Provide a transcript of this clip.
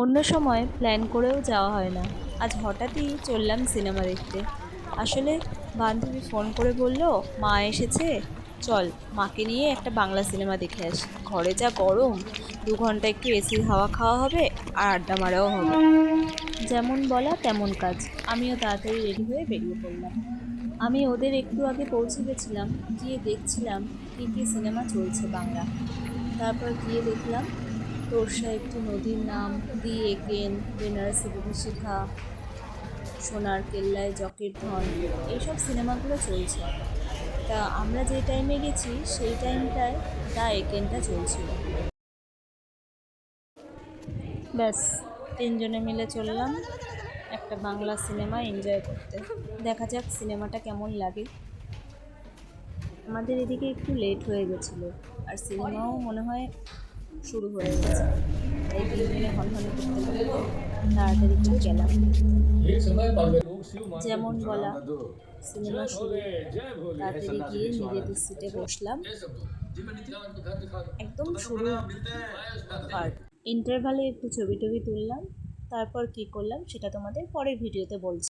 অন্য সময় প্ল্যান করেও যাওয়া হয় না। আজ হঠাৎই চললাম সিনেমা দেখতে। আসলে বান্ধবী ফোন করে বলল, মা এসেছে? চল, মাকে নিয়ে একটা বাংলা সিনেমা দেখে আসি। ঘরে যা গরম, দু ঘণ্টা একটু এসির হাওয়া খাওয়া হবে আর আড্ডা মারাও হবে। যেমন বলা তেমন কাজ। আমিও তাড়াতাড়ি রেডি হয়ে বেরিয়ে পড়লাম। আমি ওদের একটু আগে পৌঁছে গেছিলাম, গিয়ে দেখছিলাম কী কী সিনেমা চলছে বাংলা তারপর গিয়ে দেখলাম তোরসা একটি নদীর নাম। দি এগেন, বেনারসি বিভীষিকা সোনার কেল্লায় জকের ধন। এইসব সিনেমাগুলো চলছে। তা আমরা যে টাইমে গেছি, সেই টাইমটায় দা একেনটা চলছিল। ব্যাস, তিনজনে মিলে চললাম একটা বাংলা সিনেমা এনজয় করতে। দেখা যাক সিনেমাটা কেমন লাগে। আমাদের এদিকে একটু লেট হয়ে গেছিল, আর সিনেমাও মনে হয় শুরু হয়ে গেছে। এই হনহনে করতে তাড়াতাড়ি করে গেলাম। যেমন বলা, সিনেমা শুরু তাড়াতাড়ি গিয়ে নিজেদের সিটে বসলাম। একদম শুরু আর ইন্টারভালে একটু ছবি টবি তুললাম, তারপর কি করলাম সেটা তোমাদের পরের ভিডিওতে বলছি।